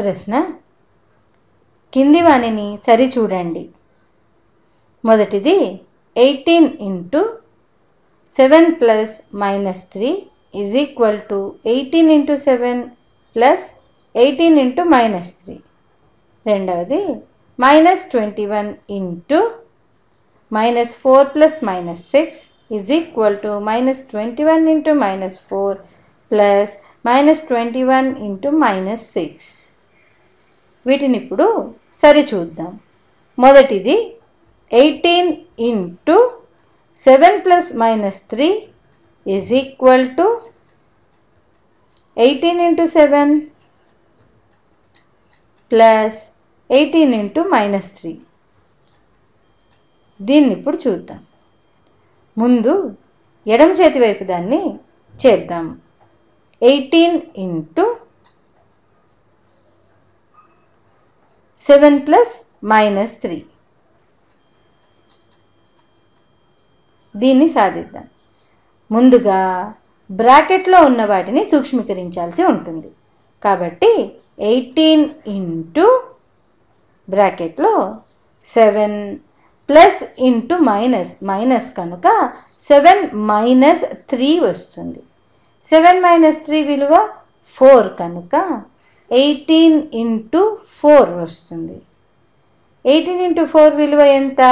ప్రశ్న కింది వాణిని సరిచూడండి. మొదటిది eighteen into seven plus minus three is equal to eighteen into seven plus eighteen into minus three. రెండవది minus twenty one into minus four plus minus six is equal to minus twenty one into minus four plus minus twenty one into minus six. వీటిని ఇప్పుడు సరిచూద్దాం. మొదటిది eighteen into seven plus minus three is equal to eighteen into seven plus eighteen into minus three. దీన్ని ఇప్పుడు చూద్దాం. ముందు ఎడమ చేతి వైపు దాన్ని చేద్దాం. Eighteen into seven plus minus three. దీన్ని సాధిద్దాం. ముందుగా బ్రాకెట్లో ఉన్న వాటిని సూక్ష్మీకరించాల్సి ఉంటుంది. కాబట్టి ఎయిటీన్ ఇంటూ బ్రాకెట్లో seven plus into minus minus కనుక సెవెన్ మైనస్ త్రీ వస్తుంది. సెవెన్ మైనస్ త్రీ విలువ ఫోర్ కనుక ఎయిటీన్ ఇంటూ ఫోర్ వస్తుంది. ఎయిటీన్ ఇంటూ ఫోర్ విలువ ఎంత?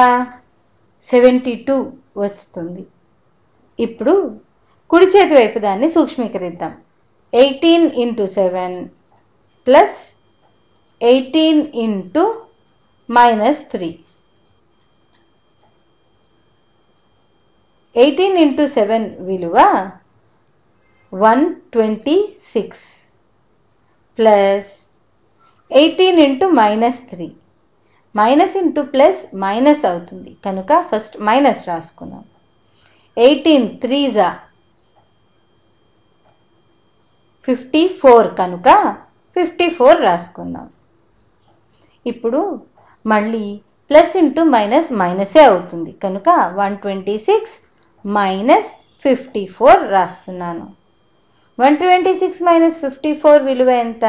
సెవెంటీ టూ వస్తుంది. ఇప్పుడు కుడి చేతి వైపు దాన్ని సూక్ష్మీకరిద్దాం. Eighteen into seven plus eighteen into minus three. Eighteen into seven విలువ one twenty six. Plus eighteen into minus three. Minus into plus minus అవుతుంది. కనుక ఫస్ట్ మైనస్ రాసుకున్నాం ఎయిటీన్ త్రీజా ఫిఫ్టీ ఫోర్ కనుక ఫిఫ్టీ ఫోర్ రాసుకుందాం. ఇప్పుడు మళ్ళీ ప్లస్ ఇంటూ మైనస్ మైనసే అవుతుంది. కనుక one twenty six minus fifty four రాస్తున్నాను. One twenty six minus fifty four విలువ ఎంత?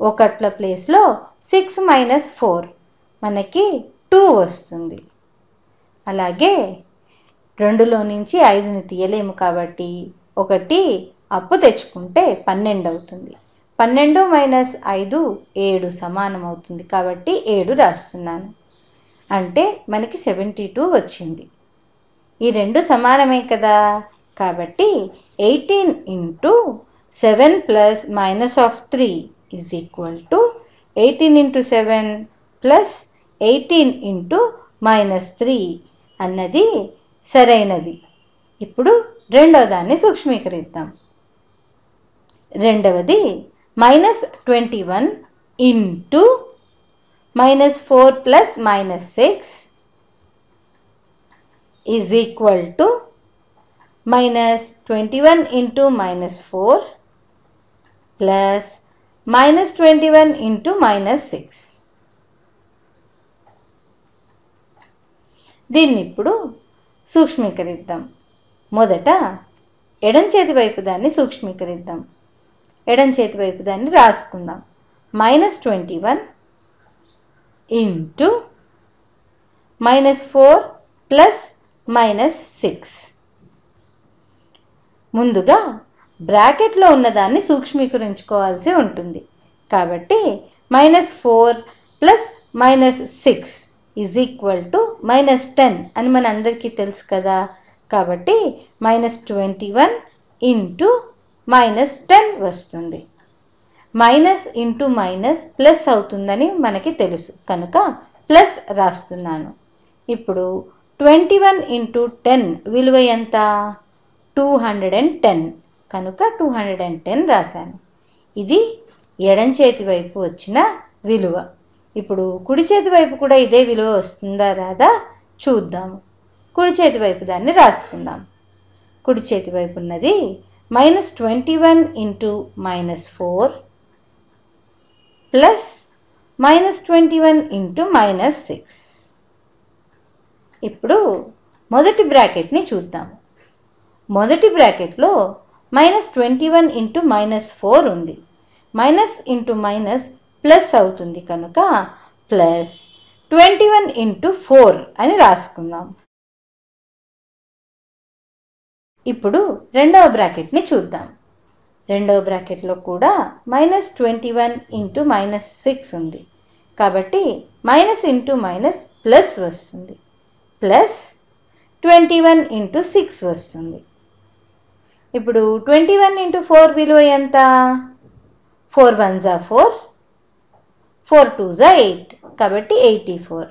ఒకట్ల ప్లేస్లో సిక్స్ మైనస్ ఫోర్ మనకి టూ వస్తుంది. అలాగే రెండులో నుంచి ఐదుని తీయలేము కాబట్టి ఒకటి అప్పు తెచ్చుకుంటే పన్నెండు అవుతుంది. పన్నెండు మైనస్ ఐదు ఏడు సమానం అవుతుంది కాబట్టి ఏడు రాస్తున్నాను. అంటే మనకి సెవెంటీ టూ వచ్చింది. ఈ రెండు సమానమే కదా? కాబట్టి eighteen into seven plus minus of three is equal to eighteen into seven plus eighteen into minus three అన్నది సరైనది. ఇప్పుడు రెండవ దాన్ని సూక్ష్మీకరిద్దాం. రెండవది minus twenty one into minus four plus minus six is equal to minus twenty one into minus four plus minus twenty one into minus six దీన్ని ఇప్పుడు సూక్ష్మీకరిద్దాం. మొదట ఎడం చేతి వైపు దాన్ని సూక్ష్మీకరిద్దాం. ఎడం చేతి వైపు దాన్ని రాసుకుందాం. Minus twenty one into minus four plus minus six ముందుగా బ్రాకెట్లో ఉన్నదాన్ని సూక్ష్మీకరించుకోవాల్సి ఉంటుంది. కాబట్టి minus four plus minus six is equal to minus ten అని మన అందరికీ తెలుసు కదా. కాబట్టి minus twenty one into minus ten వస్తుంది. మైనస్ ఇంటూ మైనస్ ప్లస్ అవుతుందని మనకి తెలుసు. కనుక ప్లస్ రాస్తున్నాను. ఇప్పుడు ట్వంటీ వన్ ఇంటూ టెన్ విలువ ఎంత? Two hundred and ten. కనుక టూ హండ్రెడ్ అండ్ టెన్ రాశాను. ఇది ఎడం చేతి వైపు వచ్చిన విలువ. ఇప్పుడు కుడి చేతి వైపు కూడా ఇదే విలువ వస్తుందా రాదా? చూద్దాము. కుడి చేతి వైపు దాన్ని రాసుకుందాం. కుడి చేతి వైపు ఉన్నది minus twenty one into minus four plus minus twenty one into minus six. ఇప్పుడు మొదటి బ్రాకెట్ని చూద్దాము. మొదటి బ్రాకెట్లో minus twenty one into minus four ఉంది. మైనస్ ఇంటూ మైనస్ ప్లస్ అవుతుంది కనుక plus twenty one into four అని రాసుకుందాం. ఇప్పుడు రెండవ బ్రాకెట్ని చూద్దాం. రెండవ బ్రాకెట్లో కూడా minus twenty one into minus six ఉంది. కాబట్టి మైనస్ ఇంటూ మైనస్ ప్లస్ వస్తుంది. Plus twenty one into six వస్తుంది. ఇప్పుడు ట్వంటీ వన్ ఇంటూ ఫోర్ విలువ ఎంత? ఫోర్ వన్ జా ఫోర్ ఫోర్ టూ జా ఎయిట్ కాబట్టి eighty four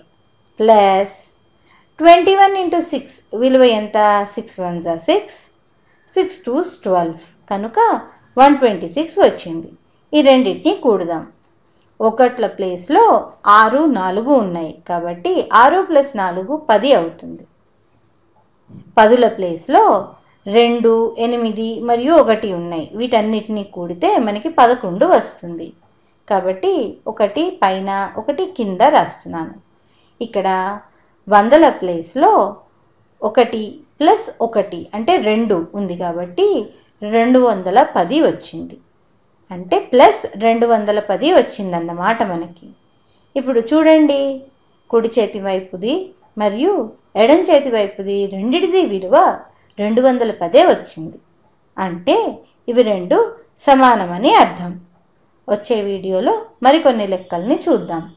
plus twenty one into six విలువ ఎంత? సిక్స్ వన్ జా సిక్స్ సిక్స్ టూస్ ట్వెల్వ్ కనుక వన్ ట్వంటీ సిక్స్ వచ్చింది. ఈ రెండింటిని కూడదాం. ఒకట్ల ప్లేస్లో ఆరు నాలుగు ఉన్నాయి. కాబట్టి ఆరు ప్లస్ నాలుగు పది అవుతుంది. పదుల ప్లేస్లో రెండు ఎనిమిది మరియు ఒకటి ఉన్నాయి. వీటన్నిటిని కూడితే మనకి పదకొండు వస్తుంది. కాబట్టి ఒకటి పైన ఒకటి కింద రాస్తున్నాను. ఇక్కడ వందల ప్లేస్లో ఒకటి ప్లస్ ఒకటి అంటే రెండు ఉంది కాబట్టి రెండు వందల పది వచ్చింది. అంటే ప్లస్ రెండు వందల పది వచ్చిందన్నమాట మనకి. ఇప్పుడు చూడండి కుడి చేతి వైపుది మరియు ఎడం చేతి వైపుది రెండిటిది విలువ రెండు వందల పదే వచ్చింది. అంటే ఇవి రెండు సమానమని అర్థం. వచ్చే వీడియోలో మరికొన్ని లెక్కల్ని చూద్దాం.